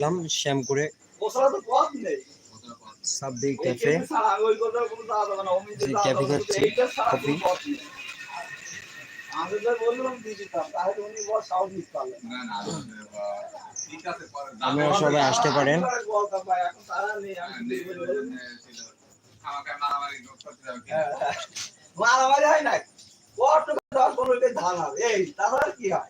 এলাম শ্যামপুরে সাবদি cafe cafe না, খাচ্ছি, কফি। তাহলে। না না আপনারা সবাই আসতে পারেন মারামারি হ্যাঁ, হ্যাঁ। হয় নাই কত দশ পনেরো ধান হবে এই তাছাড়া কি হয়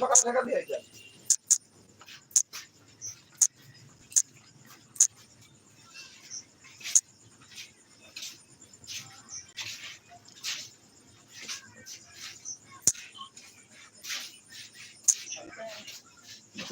সকাল টাকা দিয়ে যায়।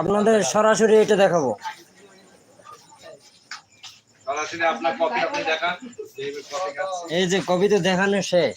আপনাদের সরাসরি এটা দেখাবো। সরাসরি আপনার কপি আপনি দেখান। এই কপি কাটছি এই যে কবি তো দেখানো শেষ।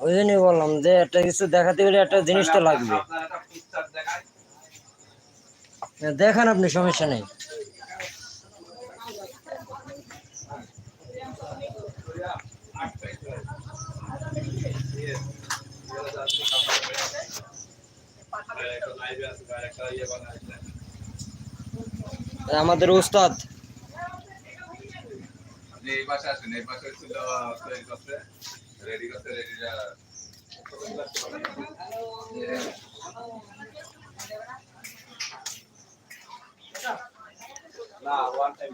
ওই জন্যই বললাম যে একটা কিছু দেখাতে গেলে একটা জিনিস তো লাগবে। দেখান আপনি সমস্যা নেই। আমাদের উস্তাদ আপনি এই পাশে আসেন এই পাশে ছিল তৈরি করতে রেডি করতে রেডিটা না ওয়ান টাইম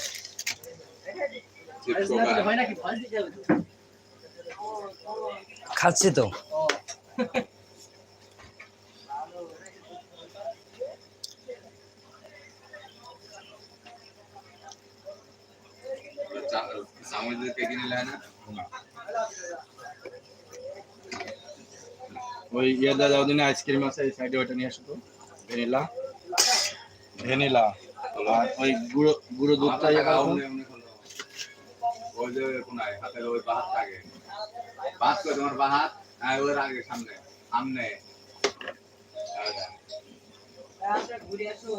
খাচ্ছি তো। ওই ইয়ে দাদা ওদিন আইসক্রিম আছে এই সাইডে ওইটা নিয়ে আসো তো। ভ্যানিলা। ভ্যানিলা। আর ওই গুঁড়ো গুঁড়ো দুধটা। ওই যে কোনায় হাতের ওই বাহাত থাকে। বাহাত করে তোমার বাহাত? হ্যাঁ ওর আগে সামনে সামনে। ঘুরে আসো।